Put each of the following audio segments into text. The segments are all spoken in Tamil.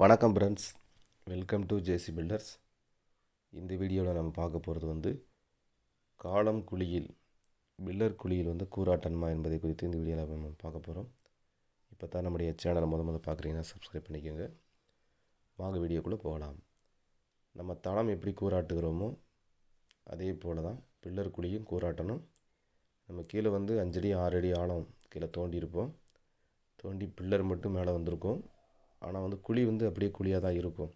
வணக்கம் friends welcome to JC builders இந்த வீடியோவில் நம்ம பார்க்க போகிறது வந்து காலம் குழியில் பில்லர் குழியில் வந்து கூறாட்டன்மா என்பதை குறித்து இந்த வீடியோவில் நம்ம பார்க்க போகிறோம் இப்போ தான் நம்முடைய சேனலை முத முத பார்க்குறீங்கன்னா சப்ஸ்கிரைப் பண்ணிக்கோங்க. வாங்க வீடியோக்குள்ளே போகலாம். நம்ம தளம் எப்படி கூறாட்டுகிறோமோ அதே போல் தான் பில்லர் குழியும் கூறாட்டணும் நம்ம கீழே வந்து அஞ்சடி ஆறடி ஆழம் கீழே தோண்டியிருப்போம். தோண்டி பில்லர் மட்டும் மேலே வந்திருக்கும். ஆனால் வந்து குழி வந்து அப்படியே குழியாக தான் இருக்கும்.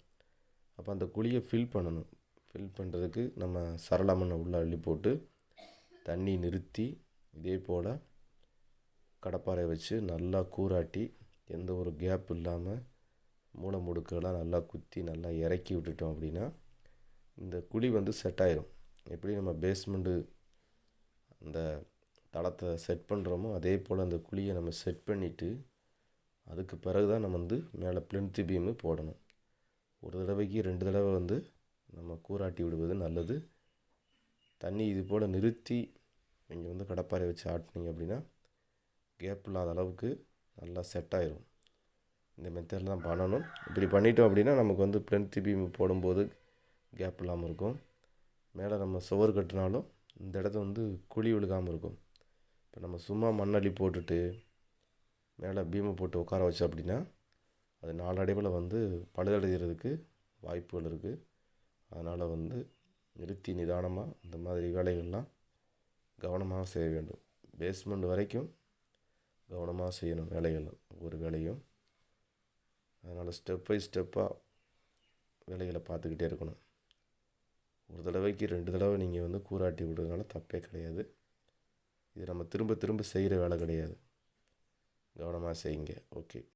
அப்போ அந்த குழியை ஃபில் பண்ணணும். ஃபில் பண்ணுறதுக்கு நம்ம சரள மண்ணை உள்ளே அள்ளி போட்டு தண்ணி நிறுத்தி இதே போல் கடப்பாறை வச்சு நல்லா கூராட்டி எந்த ஒரு கேப் இல்லாமல் மூளை முடுக்கெல்லாம் நல்லா குத்தி நல்லா இறக்கி விட்டுட்டோம் அப்படின்னா இந்த குழி வந்து செட் ஆயிரும். எப்படி நம்ம பேஸ்மெண்ட்டு அந்த தளத்தை செட் பண்ணுறோமோ அதே போல் அந்த குழியை நம்ம செட் பண்ணிவிட்டு அதுக்கு பிறகு தான் நம்ம வந்து மேலே பிளின்த்து பீமு போடணும். ஒரு தடவைக்கு ரெண்டு தடவை வந்து நம்ம கூராட்டி விடுவது நல்லது. தண்ணி இது போல் நிறுத்தி நீங்கள் வந்து கடப்பாறை வச்சு ஆட்டினீங்க அப்படின்னா கேப் இல்லாத அளவுக்கு நல்லா செட் ஆயிரும். இந்த மெத்தடில் தான் பண்ணணும். இப்படி பண்ணிட்டோம் அப்படின்னா நமக்கு வந்து பிளென்த்து பீம் போடும்போது கேப் இல்லாமல் இருக்கும். மேலே நம்ம சுவர் கட்டினாலும் இந்த இடத்த வந்து குழி விழுகாமல் இருக்கும். இப்போ நம்ம சும்மா மண்ணள்ளி போட்டுட்டு மேலே பீமை போட்டு உட்கார வச்சு அப்படின்னா அது நாளடைவில் வந்து பழுதடைகிறதுக்கு வாய்ப்புகள் இருக்குது. அதனால் வந்து நிறுத்தி நிதானமாக இந்த மாதிரி வேலைகள்லாம் கவனமாக செய்ய வேண்டும். பேஸ்மெண்ட் வரைக்கும் கவனமாக செய்யணும் வேலைகள் ஒவ்வொரு வேலையும். அதனால் ஸ்டெப் பை ஸ்டெப்பாக வேலைகளை பார்த்துக்கிட்டே இருக்கணும். ஒரு தடவைக்கு ரெண்டு தடவை நீங்கள் வந்து கூராட்டி விடுறதுனால தப்பே கிடையாது. இது நம்ம திரும்ப திரும்ப செய்கிற வேலை கிடையாது. கவனமாக செய்யுங்க. ஓகே